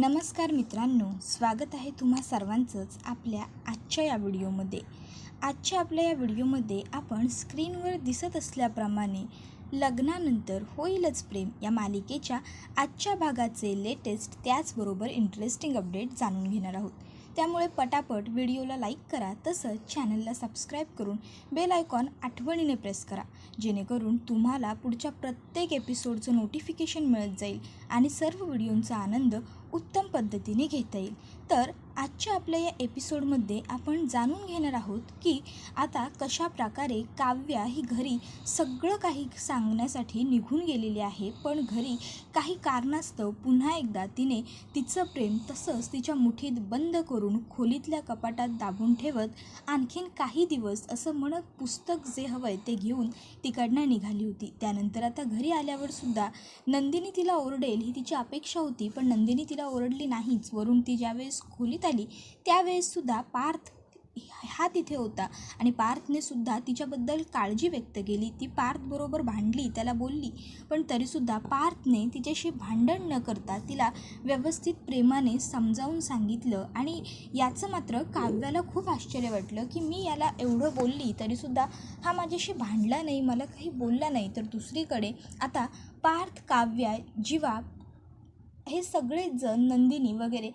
नमस्कार मित्रांनो स्वागत आहे तुम्हा सर्वांचंच आपल्या आजच्या या व्हिडिओमध्ये. आजच्या आपल्या या व्हिडिओमध्ये आपण स्क्रीनवर दिसत असल्याप्रमाणे लग्नानंतर होईलच प्रेम या मालिकेच्या आजच्या भागाचे लेटेस्ट त्याचबरोबर इंटरेस्टिंग अपडेट जाणून घेणार आहोत. त्यामुळे पटापट व्हिडिओला लाईक करा तसंच चॅनलला सबस्क्राईब करून बेल आयकॉन आठवणीने प्रेस करा जेणेकरून तुम्हाला पुढच्या प्रत्येक एपिसोडचं नोटिफिकेशन मिळत जाईल आणि सर्व व्हिडिओंचा आनंद उत्तम पद्धतीने घेता येईल. तर आजच्या आपल्या या एपिसोडमध्ये आपण जाणून घेणार आहोत की आता कशा प्रकारे काव्या ही घरी सगळं काही सांगण्यासाठी निघून गेलेली आहे. पण घरी काही कारणास्तव पुन्हा एकदा तिने तिचं प्रेम तसंच तिच्या मुठीत बंद करून खोलीतल्या कपाटात दाबून ठेवत आणखीन काही दिवस असं म्हणत पुस्तक जे हवंय ते घेऊन तिकडनं निघाली होती. त्यानंतर आता घरी आल्यावर सुद्धा नंदिनी तिला ओरडेल ही तिची अपेक्षा होती पण नंदिनी तिला ओरडली नाहीच. वरून ती ज्यावेळेस खोलीत आली त्यावेळेससुद्धा पार्थ हा तिथे होता. आणि पार्थने सुद्धा तिच्याबद्दल काळजी व्यक्त केली. ती पार्थबरोबर भांडली त्याला बोलली पण तरीसुद्धा पार्थने तिच्याशी भांडण न करता तिला व्यवस्थित प्रेमाने समजावून सांगितलं आणि याचं मात्र काव्याला खूप आश्चर्य वाटलं की मी याला एवढं बोलली तरीसुद्धा हा माझ्याशी भांडला नाही मला काही बोलला नाही. तर दुसरीकडे आता पार्थ काव्या जीवा हे सगळेच जण नंदिनी वगैरे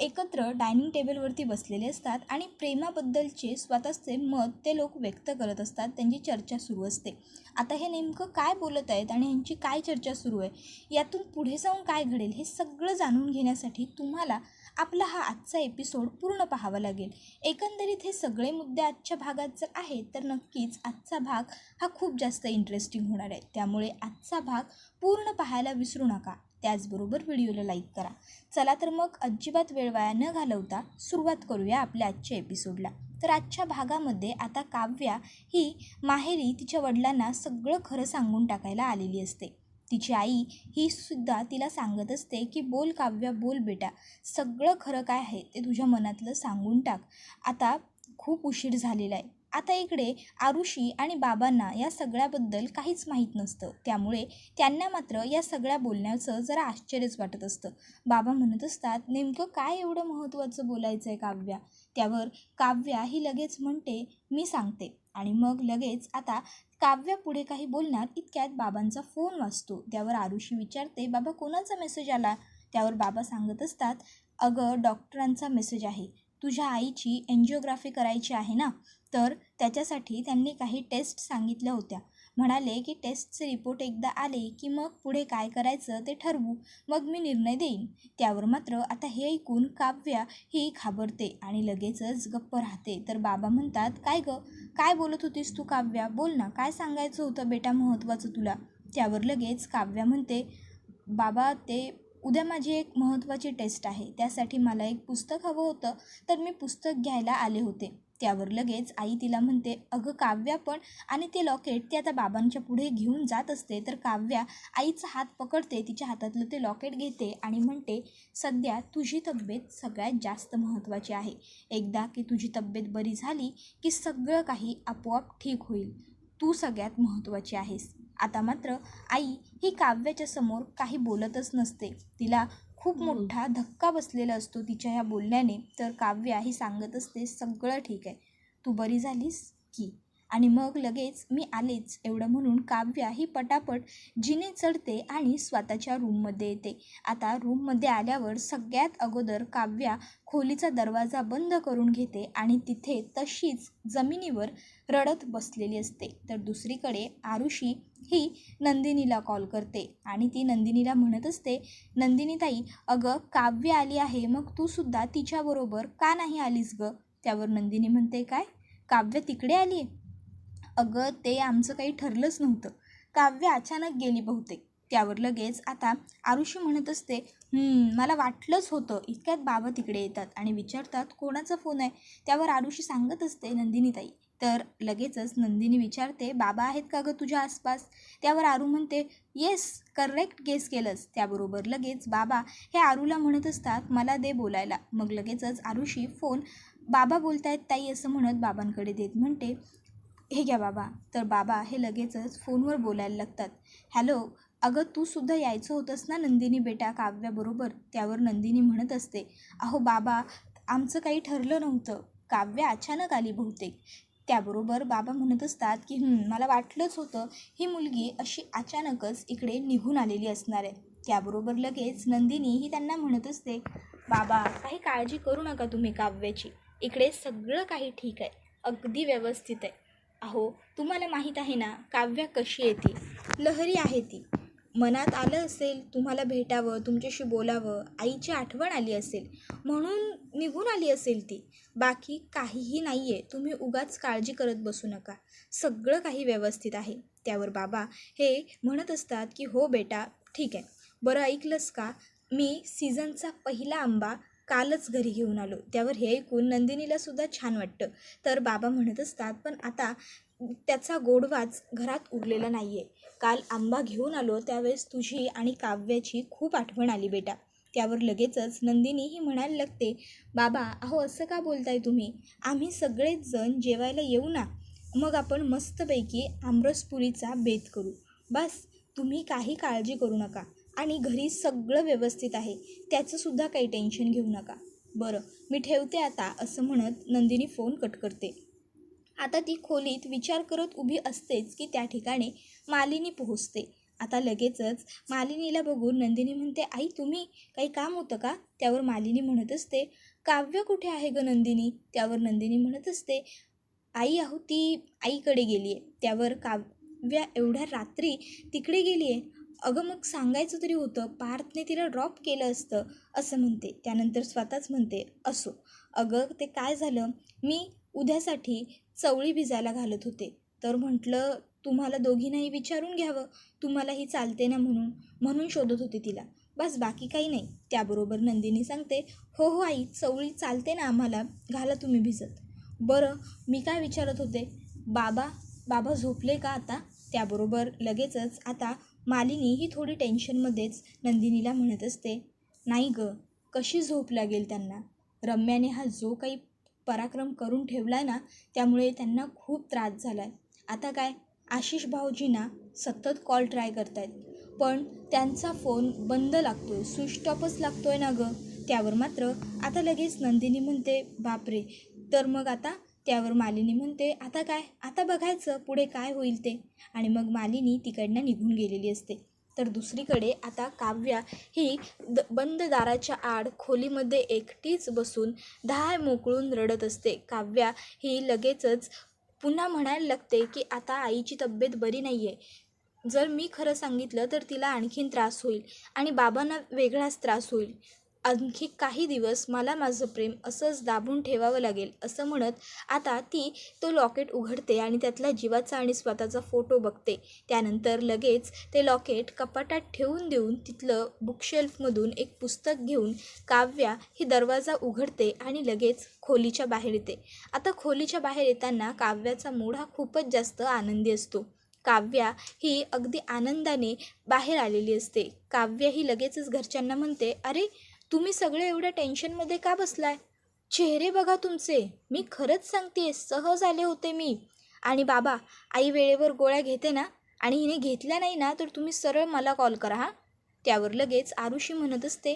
एकत्र डायनिंग टेबलवरती बसलेले असतात आणि प्रेमाबद्दलचे स्वतःचे मत ते लोक व्यक्त करत असतात. त्यांची चर्चा सुरू असते. आता हे नेमकं काय बोलत आहेत आणि यांची काय चर्चा सुरू आहे? यातून पुढे जाऊन काय घडेल हे सगळं जाणून घेण्यासाठी तुम्हाला आपला हा आजचा एपिसोड पूर्ण पाहावा लागेल. एकंदरीत हे सगळे मुद्दे आजच्या भागात जर आहेत तर नक्कीच आजचा भाग हा खूप जास्त इंटरेस्टिंग होणार आहे. त्यामुळे आजचा भाग पूर्ण पाहायला विसरू नका. त्याचबरोबर व्हिडिओला लाईक करा. चला तर मग अजिबात वेळ वाया न घालवता सुरुवात करूया आपल्या आजच्या एपिसोडला. तर आजच्या भागामध्ये आता काव्या ही माहेरी तिच्या वडिलांना सगळं खरं सांगून टाकायला आलेली असते. तिची आई ही सुद्धा तिला सांगत असते की बोल काव्या बोल बेटा. सगळं खरं काय आहे ते तुझ्या मनातलं सांगून टाक. आता खूप उशीर झालेला आहे. आता इकडे आरुषी आणि बाबांना या सगळ्याबद्दल काहीच माहीत नसतं. त्यामुळे त्यांना मात्र या सगळ्या बोलण्याचं जरा आश्चर्यच वाटत असतं. बाबा म्हणत असतात नेमकं काय एवढं महत्त्वाचं बोलायचं आहे काव्या? त्यावर काव्या ही लगेच म्हणते मी सांगते. आणि मग लगेच आता काव्या पुढे काही बोलणार इतक्यात बाबांचा फोन वाचतो त्यावर आरुषी विचारते बाबा कोणाचा मेसेज आला? त्यावर बाबा सांगत असतात अगं डॉक्टरांचा मेसेज आहे. तुझ्या आईची एन्जिओग्राफी करायची आहे ना? तर त्याच्यासाठी त्यांनी काही टेस्ट सांगितल्या होत्या. म्हणाले की टेस्टचे रिपोर्ट एकदा आले की मग पुढे काय करायचं ते ठरवू. मग मी निर्णय देईन. त्यावर मात्र आता हे ऐकून काव्या ही घाबरते आणि लगेचच गप्प राहते. तर बाबा म्हणतात काय गं? काय बोलत होतीस तू काव्या? बोल ना काय सांगायचं होतं बेटा महत्त्वाचं तुला? त्यावर लगेच काव्या म्हणते बाबा ते उद्या माझी एक महत्त्वाची टेस्ट आहे. त्यासाठी मला एक पुस्तक हवं होतं. तर मी पुस्तक घ्यायला आले होते. त्यावर लगेच आई तिला म्हणते अगं काव्या पण आणि ते लॉकेट ती आता बाबांच्या पुढे घेऊन जात असते तर काव्या आईचा हात पकडते तिच्या हातातलं ते लॉकेट घेते आणि म्हणते सध्या तुझी तब्येत सगळ्यात जास्त महत्त्वाची आहे. एकदा की तुझी तब्येत बरी झाली की सगळं काही आपोआप ठीक होईल. तू सगळ्यात महत्त्वाची आहेस. आता मात्र आई ही काव्याच्या समोर काही बोलतच नसते. तिला खूप मोठा धक्का बसलेला असतो तिच्या ह्या बोलण्याने. तर काव्या ही सांगत असते सगळं ठीक आहे. तू बरी झालीस की? आणि मग लगेच मी आलेच एवढं म्हणून काव्या ही पटापट जिने चढते आणि स्वतःच्या रूममध्ये येते. आता रूममध्ये आल्यावर सगळ्यात अगोदर काव्या खोलीचा दरवाजा बंद करून घेते आणि तिथे तशीच जमिनीवर रडत बसलेली असते. तर दुसरीकडे आरुषी ही नंदिनीला कॉल करते आणि ती नंदिनीला म्हणत असते नंदिनीताई अगं काव्य आली आहे मग तू सुद्धा तिच्याबरोबर का नाही आलीस गं? त्यावर नंदिनी म्हणते काय? काव्य तिकडे आली आहे अगं ते आमचं काही ठरलंच नव्हतं. काव्य अचानक गेली बहुतेक. त्यावर लगेच आता आरुषी म्हणत असते मला वाटलंच होतं इतक्यात बाबा तिकडे येतात आणि विचारतात कोणाचा फोन आहे. त्यावर आरुषी सांगत असते नंदिनीताई. तर लगेचच नंदिनी विचारते बाबा आहेत का गं तुझ्या आसपास? त्यावर आरू म्हणते येस करेक्ट गेस केलंस. त्याबरोबर लगेच बाबा हे आरूला म्हणत असतात मला दे बोलायला. मग लगेचच आरुषी फोन बाबा बोलतायत ताई असं म्हणत बाबांकडे देत म्हणते. हे घ्या बाबा. तर बाबा हे लगेचच फोनवर बोलायला लागतात. हॅलो अगं तू सुद्धा यायचं होतंस ना नंदिनी बेटा काव्याबरोबर? त्यावर नंदिनी म्हणत असते. अहो बाबा आमचं काही ठरलं नव्हतं. काव्य अचानक आली बहुतेक. त्याबरोबर बाबा म्हणत असतात की मला वाटलंच होतं ही मुलगी अशी अचानकच इकडे निघून आलेली असणार आहे. त्याबरोबर लगेच नंदिनी ही त्यांना म्हणत असते बाबा काही काळजी करू नका तुम्ही काव्याची. इकडे सगळं काही ठीक आहे. अगदी व्यवस्थित आहे. अहो तुम्हाला माहीत आहे ना काव्या कशी आहे ती लहरी आहे ती. मनात आलं असेल तुम्हाला भेटावं तुमच्याशी बोलावं आईची आठवण आली असेल म्हणून निघून आली असेल ती. बाकी काहीही नाही आहे तुम्ही उगाच काळजी करत बसू नका. सगळं काही व्यवस्थित आहे. त्यावर बाबा हे म्हणत असतात की हो बेटा ठीक आहे. बरं ऐकलंस का? मी सीझनचा पहिला आंबा कालच घरी घेऊन आलो. त्यावर हे ऐकून नंदिनीला सुद्धा छान वाटतं. तर बाबा म्हणत असतात पण आता त्याचा गोडवाच घरात उरलेला नाही आहे काल आंबा घेऊन आलो त्यावेळेस तुझी आणि काव्याची खूप आठवण आली बेटा. त्यावर लगेचच नंदिनी ही म्हणायला लागते बाबा अहो असं का बोलताय तुम्ही? आम्ही सगळेच जण जेवायला येऊ ना? मग आपण मस्तपैकी आमरसपुरीचा बेत करू. बस तुम्ही काही काळजी करू नका. आणि घरी सगळं व्यवस्थित आहे. त्याचंसुद्धा काही टेन्शन घेऊ नका. बरं मी ठेवते आता असं म्हणत नंदिनी फोन कट करते. आता ती खोलीत विचार करत उभी असतेच की त्या ठिकाणी मालिनी पोहोचते. आता लगेचच मालिनीला बघून नंदिनी म्हणते आई तुम्ही काही काम होतं का? त्यावर मालिनी म्हणत असते काव्य कुठे आहे ग नंदिनी? त्यावर नंदिनी म्हणत असते आई आहो ती आईकडे गेली आहे त्यावर काव्या एवढ्या रात्री तिकडे गेली आहे अगं मग सांगायचं तरी होतं पार्थने तिला ड्रॉप केलं असतं असं म्हणते. त्यानंतर स्वतःच म्हणते असो. अगं ते काय झालं? मी उद्यासाठी चवळी भिजायला घालत होते. तर म्हटलं तुम्हाला दोघींनाही विचारून घ्यावं. तुम्हालाही चालते ना म्हणून. म्हणून शोधत होते तिला. बस बाकी काही नाही. त्याबरोबर नंदिनी सांगते हो हो आई चवळी चालते ना आम्हाला. घाला तुम्ही भिजत. बरं. मी काय विचारत होते? बाबा बाबा झोपले का आता? त्याबरोबर लगेचच आता मालिनी ही थोडी टेन्शनमध्येच नंदिनीला म्हणत असते नाही गं कशी झोप लागेल त्यांना? रम्याने हा जो काही पराक्रम करून ठेवला आहे ना त्यामुळे त्यांना खूप त्रास झाला आहे आता काय? आशिष भाऊजींना सतत कॉल ट्राय करतायत. पण त्यांचा फोन बंद लागतो आहे स्विच ऑफच लागतो आहे ना गं. त्यावर मात्र आता लगेच नंदिनी म्हणते बापरे तर मग आता त्यावर मालिनी म्हणते आता काय? आता बघायचं पुढे काय होईल ते. आणि मग मालिनी तिकडनं निघून गेलेली असते. तर दुसरीकडे आता काव्या ही द बंद दाराच्या आड खोलीमध्ये एकटीच बसून धाय मोकळून रडत असते. काव्या ही लगेचच पुन्हा म्हणायला लागते की आता आईची तब्येत बरी नाही आहे जर मी खरं सांगितलं तर तिला आणखीन त्रास होईल आणि बाबांना वेगळाच त्रास होईल. आणखी काही दिवस मला माझं प्रेम असंच दाबून ठेवावं लागेल असं म्हणत आता ती तो लॉकेट उघडते आणि त्यातला जीवाचा आणि स्वतःचा फोटो बघते. त्यानंतर लगेच ते लॉकेट कपाटात ठेवून देऊन तिथलं बुकशेल्फमधून एक पुस्तक घेऊन काव्या ही दरवाजा उघडते आणि लगेच खोलीच्या बाहेर येते. आता खोलीच्या बाहेर येताना काव्याचा मूड हा खूपच जास्त आनंदी असतो. काव्या ही अगदी आनंदाने बाहेर आलेली असते. काव्या ही लगेचच घरच्यांना म्हणते अरे तुम्ही सगळे एवढ्या टेन्शनमध्ये का बसलाय? चेहरे बघा तुमचे. मी खरंच सांगते सहज आले होते मी. आणि बाबा आई वेळेवर गोळ्या घेते ना? आणि हिने घेतल्या नाही ना तर तुम्ही सरळ मला कॉल करा हां? त्यावर लगेच आरुषी म्हणत असते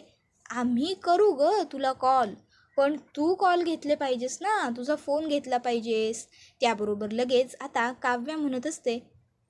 आम्ही करू ग तुला कॉल. पण तू कॉल घेतले पाहिजेस ना? तुझा फोन घेतला पाहिजेस. त्याबरोबर लगेच आता काव्या म्हणत असते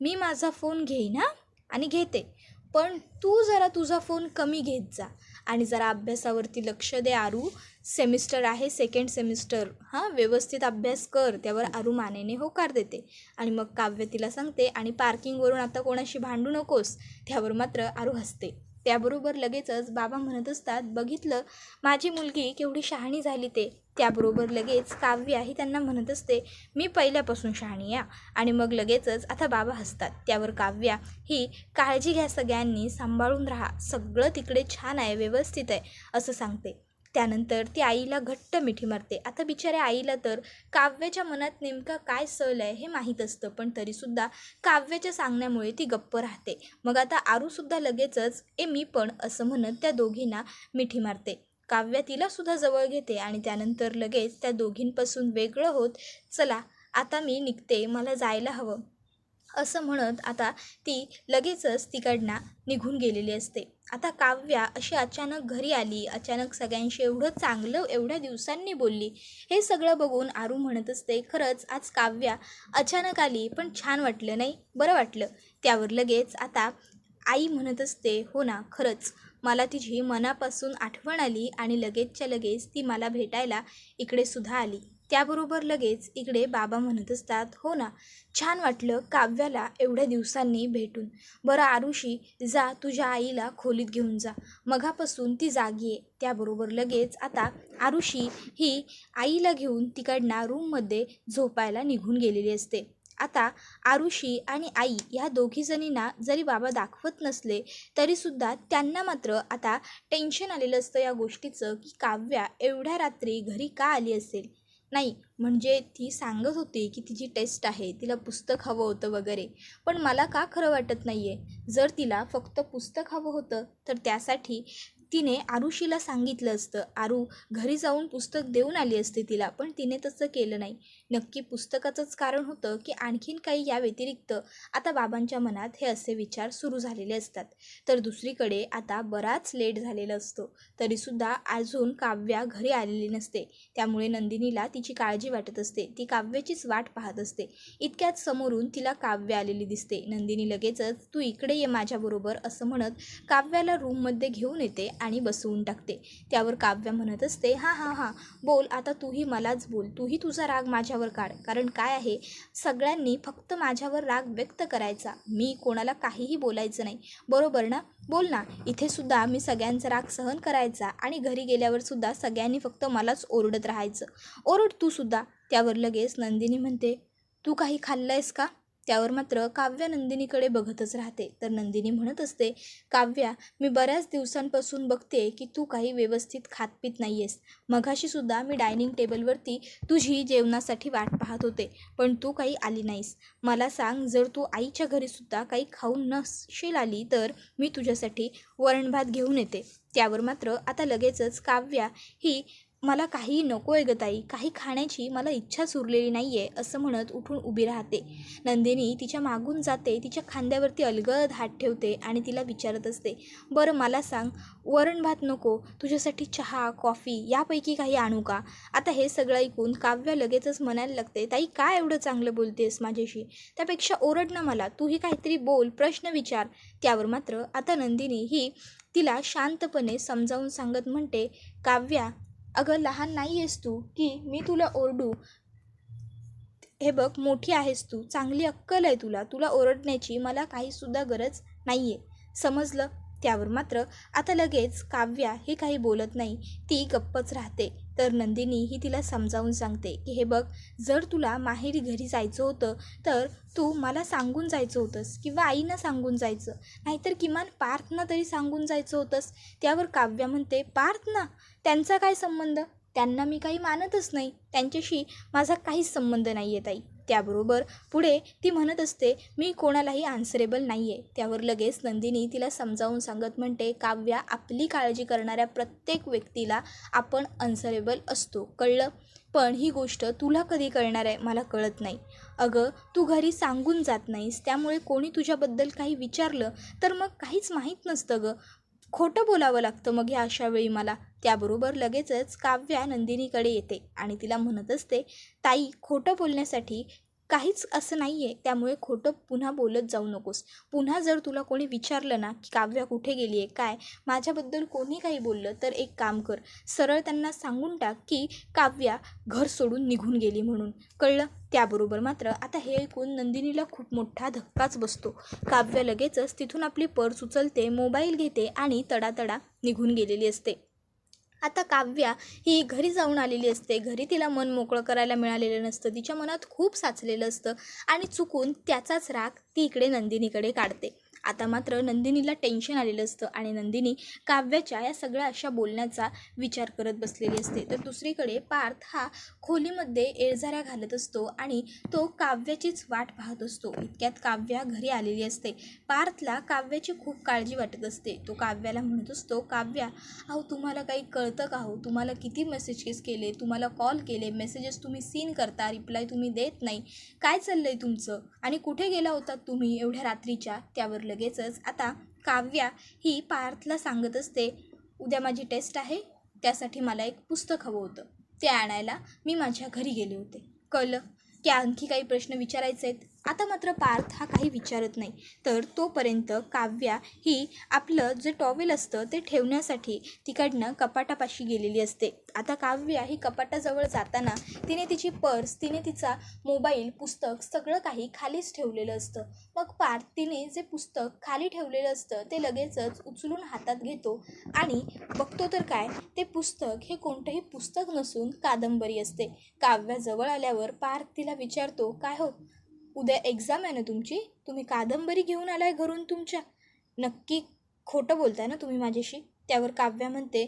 मी माझा फोन घेईन हां? आणि घेते. पण तू जरा तुझा फोन कमी घेत जा. आणि जरा अभ्यासावरती लक्ष दे आरू. सेमिस्टर आहे सेकंड सेमिस्टर हां व्यवस्थित अभ्यास कर त्यावर आरू मानेने होकार देते. आणि मग काव्य तिला सांगते आणि पार्किंगवरून आता कोणाशी भांडू नकोस. त्यावर मात्र आरू हसते. त्याबरोबर लगेचच बाबा म्हणत असतात बघितलं माझी मुलगी केवढी शहाणी झाली ते. त्याबरोबर लगेच काव्या ही त्यांना म्हणत असते मी पहिल्यापासून शहाणी या आणि मग लगेचच आता बाबा हसतात. त्यावर काव्या ही काळजी घ्या सगळ्यांनी सांभाळून राहा सगळं तिकडे छान आहे व्यवस्थित आहे असं सांगते. त्यानंतर ती आईला घट्ट मिठी मारते. आता बिचाऱ्या आईला तर काव्याच्या मनात नेमका काय सल आहे हे माहीत असतं पण तरीसुद्धा काव्याच्या सांगण्यामुळे ती गप्प राहते. मग आता आरूसुद्धा लगेचच ए मी पण असं म्हणत त्या दोघींना मिठी मारते. काव्या तिलासुद्धा जवळ घेते आणि त्यानंतर लगेच त्या दोघींपासून वेगळं होत चला आता मी निघते मला जायला हवं असं म्हणत आता ती लगेचच तिकडनं निघून गेलेली असते. आता काव्या अशी अचानक घरी आली. अचानक सगळ्यांशी एवढं चांगलं एवढ्या दिवसांनी बोलली. हे सगळं बघून आरू म्हणत असते खरंच आज काव्या अचानक आली पण छान वाटलं नाही? बरं वाटलं. त्यावर लगेच आता आई म्हणत असते हो ना खरंच. मला तिची मनापासून आठवण आली आणि लगेचच्या लगेच ती मला भेटायला इकडे सुद्धा आली. त्याबरोबर लगेच इकडे बाबा म्हणत असतात हो ना छान वाटलं काव्याला एवढ्या दिवसांनी भेटून. बरं आरुषी जा तुझ्या आईला खोलीत घेऊन जा. मघापासून ती जागी आहे. त्याबरोबर लगेच आता आरुषी ही आईला घेऊन तिकडनं रूममध्ये झोपायला निघून गेलेली असते. आता आरुषी आणि आई ह्या दोघीजणींना जरी बाबा दाखवत नसले तरीसुद्धा त्यांना मात्र आता टेन्शन आलेलं असतं या गोष्टीचं की काव्या एवढ्या रात्री घरी का आली असेल? नाही म्हणजे ती सांगत होती की तिची टेस्ट आहे तिला पुस्तक हवं होतं वगैरे. पण मला का खरं वाटत नाही आहे जर तिला फक्त पुस्तक हवं होतं तर त्यासाठी तिने आरुषीला सांगितलं असतं. आरू घरी जाऊन पुस्तक देऊन आली असते तिला पण तिने तसं केलं नाही. नक्की पुस्तकाचंच कारण होतं की आणखीन काही या व्यतिरिक्त आता बाबांच्या मनात हे असे विचार सुरू झालेले असतात. तर दुसरीकडे आता बराच लेट झालेला असतो. तरीसुद्धा अजून काव्या घरी आलेली नसते. त्यामुळे नंदिनीला तिची काळजी वाटत असते. ती काव्याचीच वाट पाहत असते. इतक्यात समोरून तिला काव्य आलेली दिसते. नंदिनी लगेचच तू इकडे ये माझ्याबरोबर असं म्हणत काव्याला रूममध्ये घेऊन येते आणि बसवून टाकते. त्यावर काव्य म्हणत असते हां हां हां बोल आता तूही मलाच बोल तूही तुझा राग माझ्यावर काढ कारण काय आहे सगळ्यांनी फक्त माझ्यावर राग व्यक्त करायचा मी कोणाला काहीही बोलायचं नाही. बरोबर ना? बोल ना इथेसुद्धा मी सगळ्यांचा राग सहन करायचा आणि घरी गेल्यावरसुद्धा सगळ्यांनी फक्त मलाच ओरडत राहायचं. ओरड तूसुद्धा त्यावर लगेच नंदिनी म्हणते तू काही खाल्लं आहेस का? त्यावर मात्र काव्या नंदिनीकडे बघतच राहते. तर नंदिनी म्हणत असते काव्या मी बऱ्याच दिवसांपासून बघते की तू काही व्यवस्थित खातपीत नाही आहेस मघाशीसुद्धा मी डायनिंग टेबलवरती तुझी जेवणासाठी वाट पाहत होते पण तू काही आली नाहीस. मला सांग जर तू आईच्या घरीसुद्धा काही खाऊन नसशील आली तर मी तुझ्यासाठी वरणभात घेऊन येते. त्यावर मात्र आता लगेचच काव्या ही मला काही नको आहे ग ताई. काही खाण्याची मला इच्छाच उरलेली नाही आहे असं म्हणत उठून उभी राहते. नंदिनी तिच्या मागून जाते तिच्या खांद्यावरती अलगद हात ठेवते आणि तिला विचारत असते बरं मला सांग वरण भात नको तुझ्यासाठी चहा कॉफी यापैकी काही आणू का? आता हे सगळं ऐकून काव्य लगेचच म्हणायला लागते ताई काय एवढं चांगलं बोलतेस माझ्याशी? त्यापेक्षा ओरड ना मला तूही काहीतरी बोल प्रश्न विचार. त्यावर मात्र आता नंदिनी ही तिला शांतपणे समजावून सांगत म्हणते काव्या अगं लहान नाही आहेस तू की मी तुला ओरडू? हे बघ मोठी आहेस तू चांगली अक्कल आहे तुला तुला ओरडण्याची मला काहीसुद्धा गरज नाही आहे समजलं? त्यावर मात्र आता लगेच काव्या हे काही बोलत नाही ती गप्पच राहते. तर नंदिनी ही तिला समजावून सांगते की हे बघ जर तुला माहेरी घरी जायचं होतं तर तू मला सांगून जायचं होतंस किंवा आईनं सांगून जायचं. नाहीतर किमान पार्थना तरी सांगून जायचं होतंस. त्यावर काव्या म्हणते पार्थना त्यांचा काय संबंध? त्यांना मी काही मानतच नाही. त्यांच्याशी माझा काहीच संबंध नाही आहे ताई. त्याबरोबर पुढे ती म्हणत असते मी कोणालाही आन्सरेबल नाही आहे त्यावर लगेच नंदिनी तिला समजावून सांगत म्हणते काव्या आपली काळजी करणाऱ्या प्रत्येक व्यक्तीला आपण आन्सरेबल असतो. कळलं? पण ही गोष्ट तुला कधी कळणार आहे? मला कळत नाही. अगं तू घरी सांगून जात नाहीस त्यामुळे कोणी तुझ्याबद्दल काही विचारलं? तर मग काहीच माहीत नसतं गं. खोटं बोलावं लागतं मग ह्या अशा वेळी मला. त्याबरोबर लगेचच काव्या नंदिनीकडे येते आणि तिला म्हणत असते ताई खोटं बोलण्यासाठी काहीच असं नाही आहे त्यामुळे खोटं पुन्हा बोलत जाऊ नकोस. पुन्हा जर तुला कोणी विचारलं ना की काव्या कुठे गेली आहे काय माझ्याबद्दल कोणी काही बोललं तर एक काम कर. सरळ त्यांना सांगून टाक की काव्या घर सोडून निघून गेली म्हणून. कळलं? त्याबरोबर मात्र आता हे ऐकून नंदिनीला खूप मोठा धक्काच बसतो. काव्य लगेचच तिथून आपली पर्स उचलते मोबाईल घेते आणि तडातडा निघून गेलेली असते. आता काव्या ही घरी जाऊन आलेली असते. घरी तिला मन मोकळं करायला मिळालेलं नसतं. तिच्या मनात खूप साचलेलं असतं आणि चुकून त्याचाच राग ती इकडे नंदिनीकडे काढते. आता मात्र नंदिनीला टेन्शन आलेलं असतं आणि नंदिनी काव्याच्या या सगळ्या अशा बोलण्याचा विचार करत बसलेली असते. तर दुसरीकडे पार्थ हा खोलीमध्ये एळझाऱ्या घालत असतो आणि तो काव्याचीच वाट पाहत असतो. इतक्यात काव्या घरी आलेली असते. पार्थला काव्याची खूप काळजी वाटत असते. तो काव्याला म्हणत असतो काव्या अहो तुम्हाला काही कळतं का हो? तुम्हाला किती मेसेजेस केले? तुम्हाला कॉल केले? मेसेजेस तुम्ही सीन करता? रिप्लाय तुम्ही देत नाही? काय चाललं आहे तुमचं? आणि कुठे गेला होता तुम्ही एवढ्या रात्रीच्या त्यावर लगेचच. आता काव्या ही पार्थला सांगत असते उद्या माझी टेस्ट आहे त्यासाठी मला एक पुस्तक हवं होतं. ते आणायला मी माझ्या घरी गेले होते. कळलं की आणखी काही प्रश्न विचारायचे आहेत? आता मात्र पार्थ हा काही विचारत नाही. तर तोपर्यंत काव्या ही आपलं जे टॉवेल असतं ते ठेवण्यासाठी तिकडनं कपाटापाशी गेलेली असते. आता काव्या ही कपाटाजवळ जाताना तिने तिची पर्स तिने तिचा मोबाईल पुस्तक सगळं काही खालीच ठेवलेलं असतं. मग पार्थ तिने जे पुस्तक खाली ठेवलेलं असतं ते लगेचच उचलून हातात घेतो आणि बघतो तर काय ते पुस्तक हे कोणतंही पुस्तक नसून कादंबरी असते. काव्याजवळ आल्यावर पार्थ तिला विचारतो काय हो उद्या एक्झाम आहे ना तुमची तुम्ही कादंबरी घेऊन आलाय घरून तुमच्या. नक्की खोटं बोलताय ना तुम्ही माझ्याशी? त्यावर काव्या म्हणते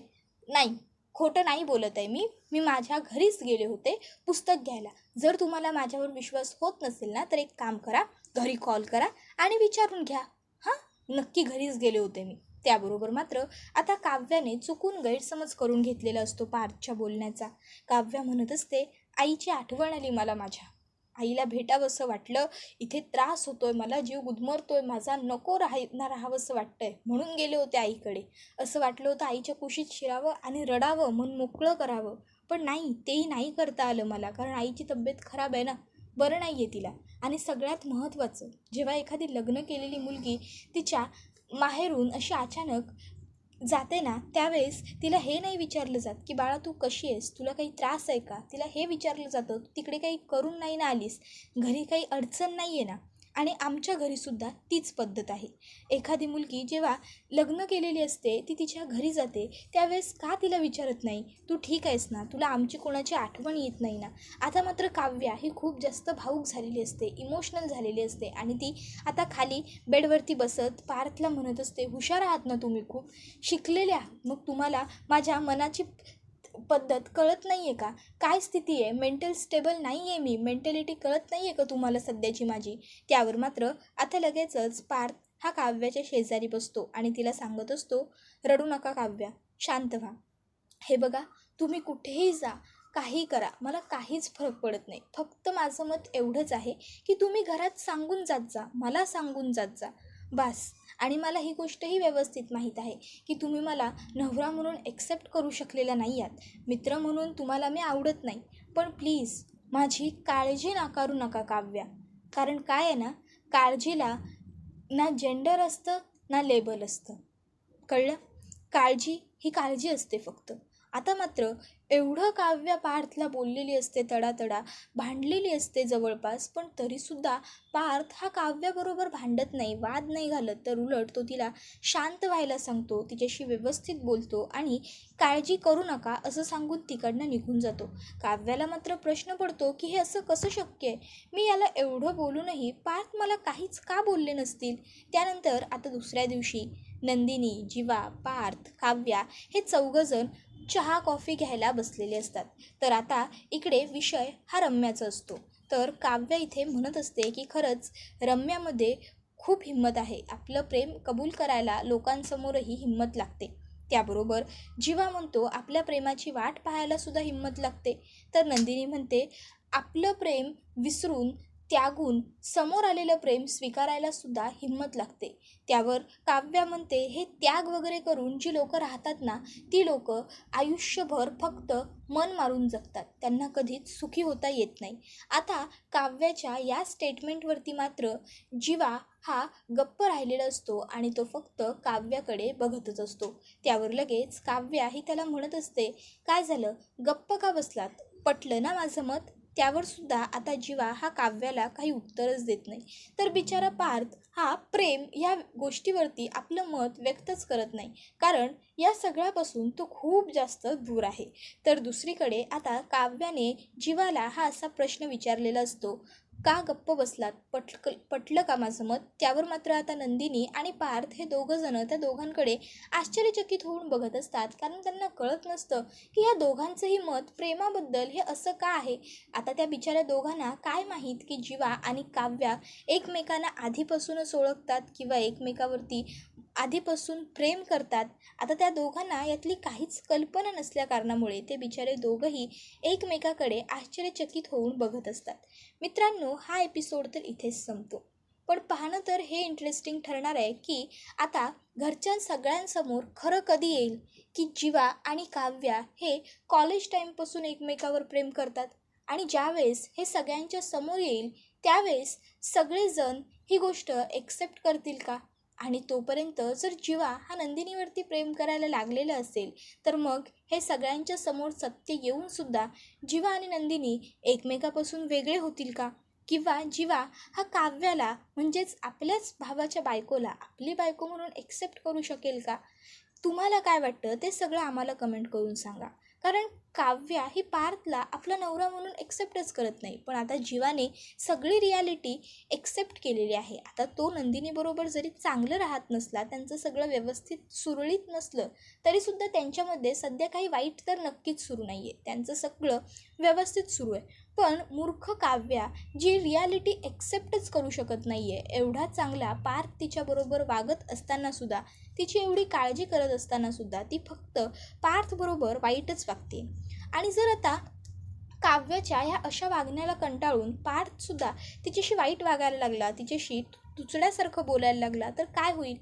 नाही खोटं नाही बोलत आहे मी. मी माझ्या घरीच गेले होते पुस्तक घ्यायला. जर तुम्हाला माझ्यावर विश्वास होत नसेल ना तर एक काम करा घरी कॉल करा आणि विचारून घ्या. हां नक्की घरीच गेले होते मी. त्याबरोबर मात्र आता काव्याने चुकून गैरसमज करून घेतलेला असतो पार्थच्या बोलण्याचा. काव्या म्हणत असते आईची आठवण आली मला माझ्या. आईला भेटावंसं वाटलं इथे त्रास होतोय मला जीव गुदमरतोय माझा नको राहाय ना राहावंसं वाटतंय म्हणून गेले होते आईकडे. असं वाटलं होतं आईच्या कुशीत शिरावं आणि रडावं मन मोकळं करावं. पण नाही तेही नाही करता आलं मला कारण आईची तब्येत खराब आहे ना. बरं नाही आहे तिला. आणि सगळ्यात महत्त्वाचं जेव्हा एखादी लग्न केलेली मुलगी तिच्या माहेरून अशी अचानक जाते ना त्यावेळेस तिला हे नाही विचारलं जात की बाळा तू कशी आहेस? तुला काही त्रास आहे का? तिला हे विचारलं जातं तिकडे काही करून नाही ना आलीस? घरी काही अडचण नाही आहे ना? आणि आमच्या घरीसुद्धा तीच पद्धत आहे. एखादी मुलगी जेव्हा लग्न केलेली असते ती तिच्या घरी जाते त्यावेळेस का तिला विचारत नाही तू ठीक आहेस ना? तुला आमची कोणाची आठवण येत नाही ना? आता मात्र काव्या ही खूप जास्त भावूक झालेली असते इमोशनल झालेली असते आणि ती आता खाली बेडवरती बसत पार्थला म्हणत असते हुशार आहात ना तुम्ही खूप? शिकलेले आहात. मग तुम्हाला माझ्या मनाची पद्धत कळत नाही आहे का? काय स्थिती आहे? मेंटल स्टेबल नाही आहे मी. मेंटॅलिटी कळत नाही आहे का तुम्हाला सध्याची माझी? त्यावर मात्र आता लगेचच पार्थ हा काव्याच्या शेजारी बसतो आणि तिला सांगत असतो रडू नका काव्या. शांत व्हा. हे बघा तुम्ही कुठेही जा. काही करा. मला काहीच फरक पडत नाही. फक्त माझं मत एवढंच आहे की तुम्ही घरात सांगून जात जा. मला सांगून जात जा. बस. आणि मला ही गोष्टही व्यवस्थित माहीत आहे की तुम्ही मला नवरा म्हणून एक्सेप्ट करू शकलेला नाही आहात मित्र म्हणून तुम्हाला मी आवडत नाही. पण प्लीज माझी काळजी नाकारू नका काव्या. कारण काय आहे ना काळजीला ना जेंडर असतं ना लेबल असतं. कळलं? काळजी ही काळजी असते फक्त. आता मात्र एवढं काव्य पार्थला बोललेली असते तडातडा भांडलेली असते जवळपास पण तरीसुद्धा पार्थ हा काव्याबरोबर भांडत नाही वाद नाही घालत तर उलट तो तिला शांत व्हायला सांगतो तिच्याशी व्यवस्थित बोलतो आणि काळजी करू नका असं सांगून तिकडनं निघून जातो. काव्याला मात्र प्रश्न पडतो की हे असं कसं शक्य आहे? मी याला एवढं बोलूनही पार्थ मला काहीच का बोलले नसतील? त्यानंतर आता दुसऱ्या दिवशी नंदिनी जीवा पार्थ काव्या हे चौघजण चहा कॉफी घ्यायला बसलेले असतात. तर आता इकडे विषय हा रम्याचा असतो. तर काव्य इथे म्हणत असते की खरंच रम्यामध्ये खूप हिंमत आहे. आपलं प्रेम कबूल करायला लोकांसमोरही हिंमत लागते. त्याबरोबर जीवा म्हणतो आपल्या प्रेमाची वाट पाहायला सुद्धा हिंमत लागते. तर नंदिनी म्हणते आपलं प्रेम विसरून त्यागून समोर आलेलं प्रेम स्वीकारायला सुद्धा हिंमत लागते. त्यावर काव्या म्हणते हे त्याग वगैरे करून जी लोकं राहतात ना ती लोकं आयुष्यभर फक्त मन मारून जगतात. त्यांना कधीच सुखी होता येत नाही. आता काव्याच्या या स्टेटमेंटवरती मात्र जीवा हा गप्प राहिलेला असतो आणि तो फक्त काव्याकडे बघतच असतो. त्यावर लगेच काव्या ही त्याला म्हणत असते काय झालं? गप्प का बसलात? पटलं ना माझं मत? त्यावर सुद्धा आता जीवा हा काव्याला काही उत्तरच देत नाही. तर बिचारा पार्थ हा प्रेम या गोष्टीवरती आपलं मत व्यक्तच करत नाही. कारण या सगळ्यापासून तो खूप जास्त दूर आहे. तर दुसरीकडे आता काव्याने जीवाला हा असा प्रश्न विचारलेला असतो. का गप्प बसलात? पटक पटलं का माझं मत? त्यावर मात्र आता नंदिनी आणि पार्थ हे दोघंजणं त्या दोघांकडे आश्चर्यचकित होऊन बघत असतात. कारण त्यांना कळत नसतं की ह्या दोघांचंही मत प्रेमाबद्दल हे असं का आहे? आता त्या बिचाऱ्या दोघांना काय माहीत की जीवा आणि काव्या एकमेकांना आधीपासूनच ओळखतात किंवा एकमेकावरती आधीपासून प्रेम करतात. आता त्या दोघांना यातली काहीच कल्पना नसल्या कारणामुळे ते बिचारे दोघंही एकमेकाकडे आश्चर्यचकित होऊन बघत असतात. मित्रांनो हा एपिसोड तर इथेच संपतो. पण पाहणं तर हे इंटरेस्टिंग ठरणार आहे की आता घरच्या सगळ्यांसमोर खरं कधी येईल? की जीवा आणि काव्या हे कॉलेज टाईमपासून एकमेकावर प्रेम करतात? आणि ज्यावेळेस हे सगळ्यांच्या समोर येईल त्यावेळेस सगळेजण ही गोष्ट एक्सेप्ट करतील का? आणि तोपर्यंत जर जीवा हा नंदिनीवरती प्रेम करायला लागलेला असेल तर मग हे सगळ्यांच्या समोर सत्य येऊनसुद्धा जीवा आणि नंदिनी एकमेकापासून वेगळे होतील का? किंवा जीवा हा काव्याला म्हणजेच आपल्याच भावाच्या बायकोला आपली बायको म्हणून एक्सेप्ट करू शकेल का? तुम्हाला काय वाटतं? ते सगळं आम्हाला कमेंट करून सांगा. कारण काव्या ही पार्थला आपला नवरा म्हणून एक्सेप्टच करत नाही. पण आता जीवाने सगळी रियालिटी एक्सेप्ट केलेली आहे. आता तो नंदिनीबरोबर जरी चांगलं राहत नसला त्यांचं सगळं व्यवस्थित सुरळीत नसलं तरीसुद्धा त्यांच्यामध्ये सध्या काही वाईट तर नक्कीच सुरू नाही आहे त्यांचं सगळं व्यवस्थित सुरू आहे. पण मूर्ख काव्या जी रियालिटी ॲक्सेप्टच करू शकत नाही आहे एवढा चांगला पार्थ तिच्याबरोबर वागत असतानासुद्धा तिची एवढी काळजी करत असतानासुद्धा ती फक्त पार्थबरोबर वाईटच वागते. आणि जर आता काव्याच्या ह्या अशा वागण्याला कंटाळून पार्थसुद्धा तिच्याशी वाईट वागायला लागला तिच्याशी तुचड्यासारखं बोलायला लागला तर काय होईल?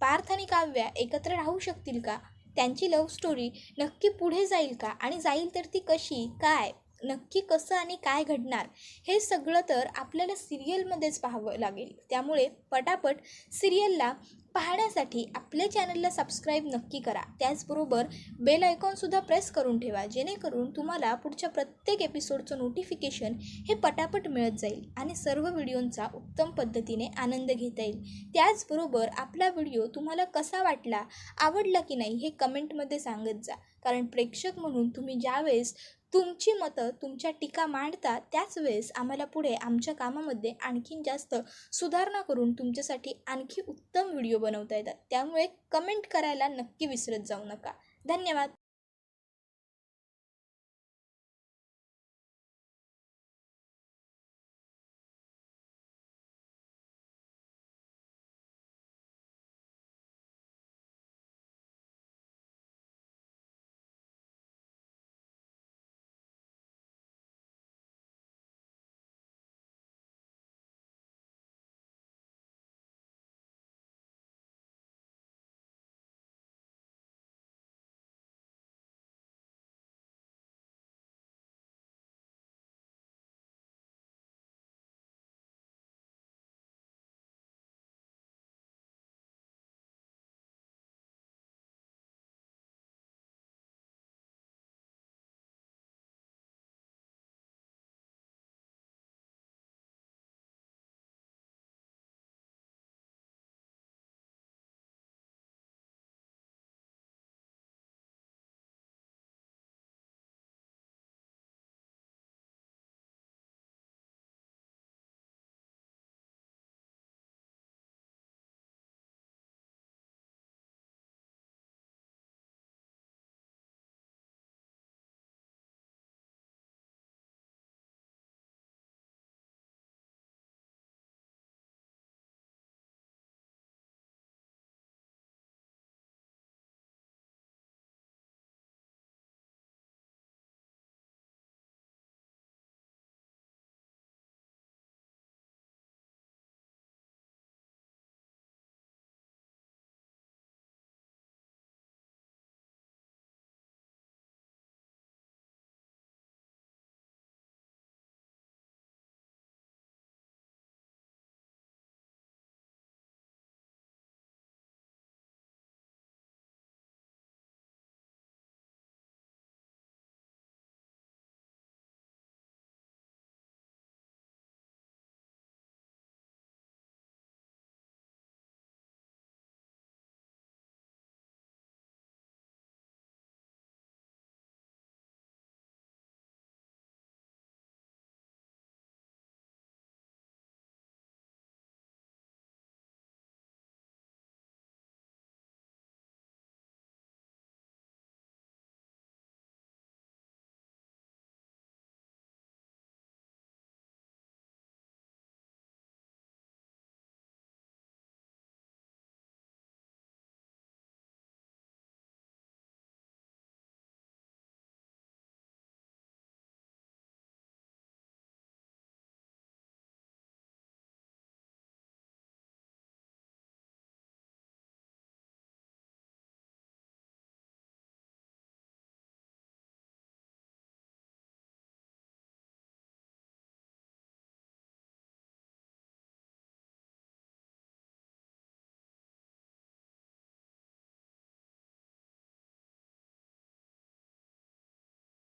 पार्थ आणि काव्या एकत्र राहू शकतील का? त्यांची लव्ह स्टोरी नक्की पुढे जाईल का? आणि जाईल तर ती कशी? काय? नक्की कसं आणि काय घडणार हे सगळं तर आपल्याला सिरियलमध्येच पाहावं लागेल. त्यामुळे पटापट सिरियलला पाहण्यासाठी आपल्या चॅनलला सबस्क्राईब नक्की करा. त्याचबरोबर बेल आयकॉनसुद्धा प्रेस करून ठेवा जेणेकरून तुम्हाला पुढच्या प्रत्येक एपिसोडचं नोटिफिकेशन हे पटापट मिळत जाईल आणि सर्व व्हिडिओंचा उत्तम पद्धतीने आनंद घेता येईल. त्याचबरोबर आपला व्हिडिओ तुम्हाला कसा वाटला आवडला की नाही हे कमेंटमध्ये सांगत जा. कारण प्रेक्षक म्हणून तुम्ही ज्यावेळेस तुमची मतं तुमच्या टीका मांडता त्याच वेळेस आम्हाला पुढे आमच्या कामामध्ये आणखीन जास्त सुधारणा करून तुमच्यासाठी आणखी उत्तम व्हिडिओ बनवता येतात. त्यामुळे कमेंट करायला नक्की विसरत जाऊ नका. धन्यवाद.